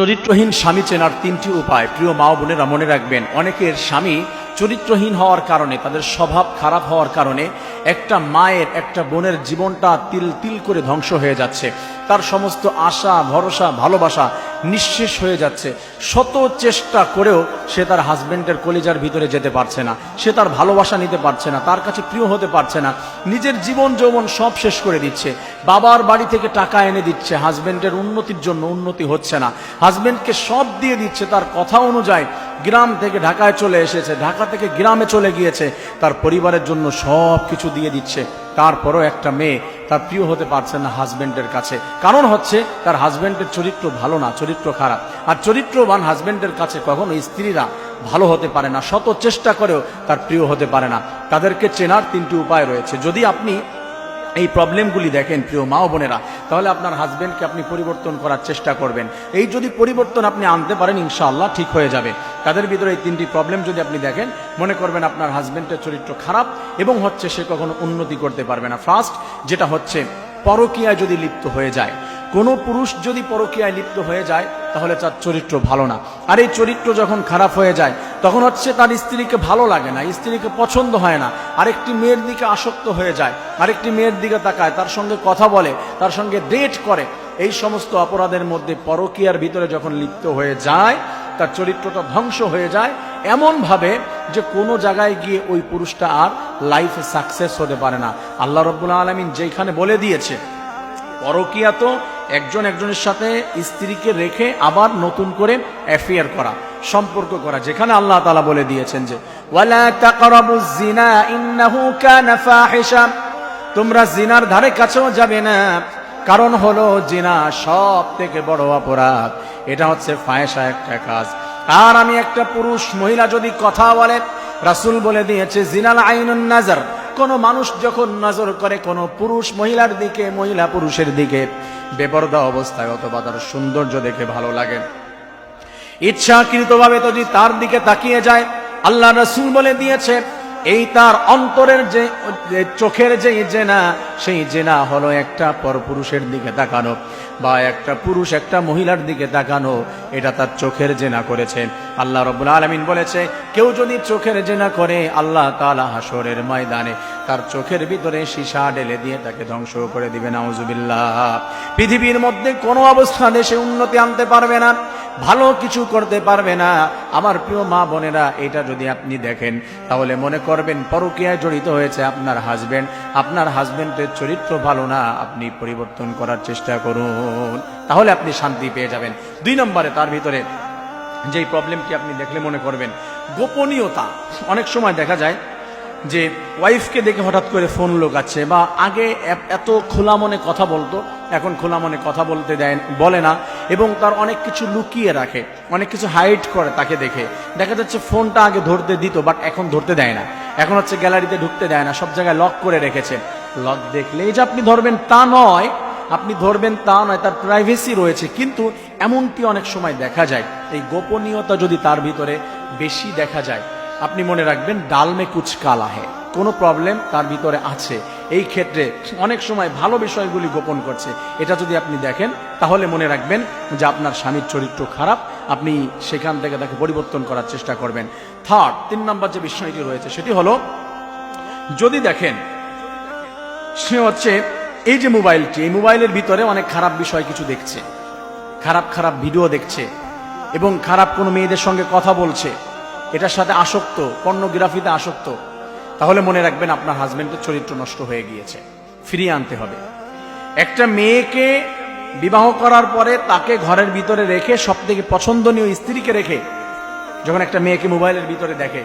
চরিত্রহীন স্বামী চেনার তিনটি উপায় প্রিয় মা বোনেরা মনে রাখবেন। অনেকের স্বামী চরিত্রহীন হওয়ার কারণে, তাদের স্বভাব খারাপ হওয়ার কারণে একটা মায়ের, একটা বোনের জীবনটা তিল তিল করে ধ্বংস হয়ে যাচ্ছে। তার সমস্ত আশা, ভরসা, ভালোবাসা নিঃশেষ হয়ে যাচ্ছে। শত চেষ্টা করেও সে তার হাজবেন্ডের কলিজার ভিতরে যেতে পারছে না। সে তার ভালোবাসা নিতে পারছে না, তার কাছে প্রিয় হতে পারছে না। নিজের জীবন যৌবন সব শেষ করে দিচ্ছে। বাবার বাড়ি থেকে টাকা এনে দিচ্ছে। হাজবেন্ডের উন্নতির জন্য উন্নতি হচ্ছে না। হাজবেন্ডকে সব দিয়ে দিচ্ছে তার কথা অনুযায়ী। গ্রাম থেকে ঢাকায় চলে এসেছে। ঢাকা থেকে গ্রামে চলে গিয়েছে। তার পরিবারের জন্য সব কিছু দিয়ে দিচ্ছে। তারপরও একটা মেয়ে তার প্রিয় হতে পারছে না হাজবেন্ডের কাছে। কারণ হচ্ছে তার হাজবেন্ডের চরিত্র ভালো না, চরিত্র খারাপ। আর চরিত্রবান হাজবেন্ডের কাছে কখনো স্ত্রীরা ভালো হতে পারে না, শত চেষ্টা করেও তার প্রিয় হতে পারে না। তাদেরকে চেনার তিনটি উপায় রয়েছে। যদি আপনি এই প্রবলেমগুলি দেখেন প্রিয় মা ও বোনেরা, তাহলে আপনার হাজবেন্ডকে আপনি পরিবর্তন করার চেষ্টা করবেন। এই যদি পরিবর্তন আপনি আনতে পারেন, ইনশাআল্লাহ ঠিক হয়ে যাবে। তাদের ভিতরে এই তিনটি প্রবলেম যদি আপনি দেখেন, মনে করবেন আপনার হাজবেন্ডের চরিত্র খারাপ এবং হচ্ছে সে কখনো উন্নতি করতে পারবে না। ফার্স্ট যেটা হচ্ছে, পরকীয়ায় যদি লিপ্ত হয়ে যায়, কোনো পুরুষ যদি পরকীয়ায় লিপ্ত হয়ে যায়, তাহলে তার চরিত্র ভালো না। আর এই চরিত্র যখন খারাপ হয়ে যায়, তখন হচ্ছে তার স্ত্রীকে ভালো লাগে না, স্ত্রীকে পছন্দ হয় না। আরেকটি মেয়ের দিকে আসক্ত হয়ে যায়, আরেকটি মেয়ের দিকে তাকায়, তার সঙ্গে কথা বলে, তার সঙ্গে ডেট করে। এই সমস্ত অপরাধের মধ্যে পরকীয়ার ভিতরে যখন লিপ্ত হয়ে যায় তার চরিত্রটা ধ্বংস হয়ে যায় এমনভাবে যে কোনো জায়গায় গিয়ে ওই পুরুষটা আর লাইফে সাকসেস হতে পারে না। আল্লাহ রব্বুল আলমিন যেখানে বলে দিয়েছে, পরকিয়া তো একজন একজনের সাথে স্ত্রীকে রেখে আবার নতুন করে অ্যাফেয়ার করা, সম্পর্ক করা, যেখানে আল্লাহ তালা বলে দিয়েছেন যে তোমরা জিনার ধারে কাছেও যাবে না কারণ হলো জিনা সব থেকে বড় অপরাধ এটা হচ্ছে ফায়সা একটা কাজ। আর আমি একটা পুরুষ মহিলা যদি কথা বলে, রাসুল বলে দিয়েছে, জিনাল আইনুন নাজার। কোন মানুষ যখন নজর করে, কোন পুরুষ মহিলার দিকে, মহিলা পুরুষের দিকে বেপরদা অবস্থায় অথবা তার সৌন্দর্য দেখে ভালো লাগে। ইচ্ছাকৃতভাবে যদি তার দিকে তাকিয়ে যায়, আল্লাহ রসুল বলে দিয়েছে, এই তার অন্তরের যে চোখের যে জেনা সেই জেনা হলো একটা পরপুরুষের দিকে তাকানো বা একটা পুরুষ একটা মহিলার দিকে তাকানো। এটা তার চোখের জেনা করেছে। আল্লাহ রব্বুল আলমিন বলেছে, কেউ যদি চোখের জেনা করে, আল্লাহ তালা হাসরের ময়দানে তার চোখের ভিতরে সীসা ঢেলে দিয়ে তাকে ধ্বংস করে দিবে নাউজুবিল্লাহ। পৃথিবীর মধ্যে কোনো অবস্থানে সে উন্নতি আনতে পারবে না, ভালো কিছু করতে পারবে না। আমার প্রিয় মা বোনেরা, এটা যদি আপনি দেখেন, তাহলে মনে করবেন পরকীয়ায় জড়িত হয়েছে আপনার হাজবেন্ড আপনার হাজবেন্ডের চরিত্র ভালো না, আপনি পরিবর্তন করার চেষ্টা করুন। তাহলে আপনি শান্তি পেয়ে যাবেন। দুই নম্বরে, তার ভিতরে যেই প্রবলেমটি আপনি দেখলে মনে করবেন, গোপনীয়তা। অনেক সময় দেখা যায় যে ওয়াইফকে দেখে হঠাৎ করে ফোন লোকাচ্ছে বা আগে এত খোলা মনে কথা বলতো, এখন খোলা মনে কথা বলতে দেয়, বলে না, এবং তার অনেক কিছু লুকিয়ে রাখে, অনেক কিছু হাইড করে তাকে দেখে। দেখা যাচ্ছে ফোনটা আগে ধরতে দিত বাট এখন ধরতে দেয় না। এখন হচ্ছে গ্যালারিতে ঢুকতে দেয় না, সব জায়গায় লক করে রেখেছে। লক দেখলে, এই যে আপনি ধরবেন তা নয়, আপনি ধরবেন তা নয়, তার প্রাইভেসি রয়েছে। কিন্তু এমনটি অনেক সময় দেখা যায়, এই গোপনীয়তা যদি তার ভিতরে বেশি দেখা যায়, আপনি মনে রাখবেন ডালমে কুচ কালা হে কোনো প্রবলেম তার ভিতরে আছে। এই ক্ষেত্রে অনেক সময় ভালো বিষয়গুলি গোপন করছে। এটা যদি আপনি দেখেন, তাহলে মনে রাখবেন যে আপনার স্বামীর চরিত্র খারাপ, আপনি সেখান থেকে তাকে পরিবর্তন করার চেষ্টা করবেন। থার্ড তিন নম্বর যে বিষয়টি রয়েছে, সেটি হলো, যদি দেখেন সে হচ্ছে এই যে মোবাইলটি, এই মোবাইলের ভিতরে অনেক খারাপ বিষয় কিছু দেখছে। খারাপ খারাপ ভিডিও দেখছে এবং খারাপ কোনো মেয়েদের সঙ্গে কথা বলছে। এটার সাথে আসক্ত, পর্নোগ্রাফিতে আসক্ত। তাহলে মনে রাখবেন আপনার হাজবেন্ডের চরিত্র নষ্ট হয়ে গিয়েছে। ফিরিয়ে আনতে হবে। একটা মেয়েকে বিবাহ করার পরে তাকে ঘরের ভিতরে রেখে সব থেকে পছন্দনীয় স্ত্রীকে রেখে, যখন একটা মেয়েকে মোবাইলের ভিতরে দেখে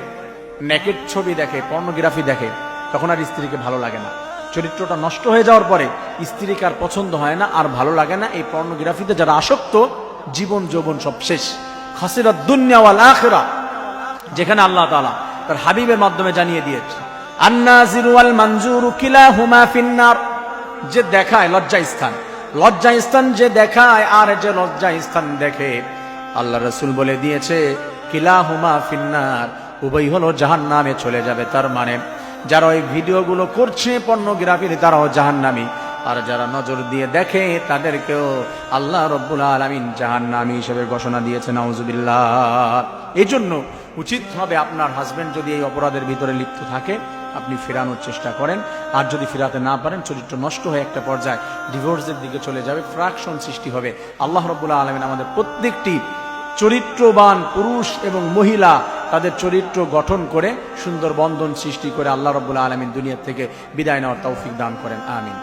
নেকেট ছবি দেখে, পর্নোগ্রাফি দেখে, তখন আর স্ত্রীকে ভালো লাগে না। চরিত্রটা নষ্ট হয়ে যাওয়ার পরে স্ত্রীকে আর পছন্দ হয় না, আর ভালো লাগে না। এই পর্নোগ্রাফিতে যারা আসক্ত, জীবন যৌবন সব শেষ। খাসিরা দুনিয়াওয়াল আখেরা। যেখানে আল্লাহ তাআলা তার হাবিবের মাধ্যমে জানিয়ে দিয়েছে, আন্নাজিরু ওয়াল মানজুরু কিলাহুমা ফিন্নার। যে দেখায় লজ্জা স্থান। লজ্জা স্থান যে দেখায়, আর যে লজ্জা স্থান দেখে। আল্লাহ রসুল বলে দিয়েছে, কিলাহুমা ফিন্নার। উভয় হলো জাহান নামে চলে যাবে, তার মানে যারা ওই ভিডিওগুলো করছে পর্নোগ্রাফির তারাও জাহান্নামী। আর যারা নজর দিয়ে দেখে, তাদেরকেও আল্লাহ রব্বুল আলমিন জাহান্নামী হিসেবে ঘোষণা দিয়েছে, নাউজুবিল্লাহ। এই জন্য উচিত হবে আপনার হাজবেন্ড যদি এই অপরাধের ভিতরে লিপ্ত থাকে, আপনি ফেরানোর চেষ্টা করেন। আর যদি ফেরাতে না পারেন, চরিত্র নষ্ট হয়ে একটা পর্যায়ে ডিভোর্সের দিকে চলে যাবে ফ্রাকশন সৃষ্টি হবে। আল্লাহ রব্বুল্লাহ আলমিন আমাদের প্রত্যেকটি চরিত্রবান পুরুষ এবং মহিলা তাদের চরিত্র গঠন করে সুন্দর বন্ধন সৃষ্টি করে আল্লাহ রব আলমিন দুনিয়া থেকে বিদায় নেওয়ার তৌফিক দান করেন। আমিন।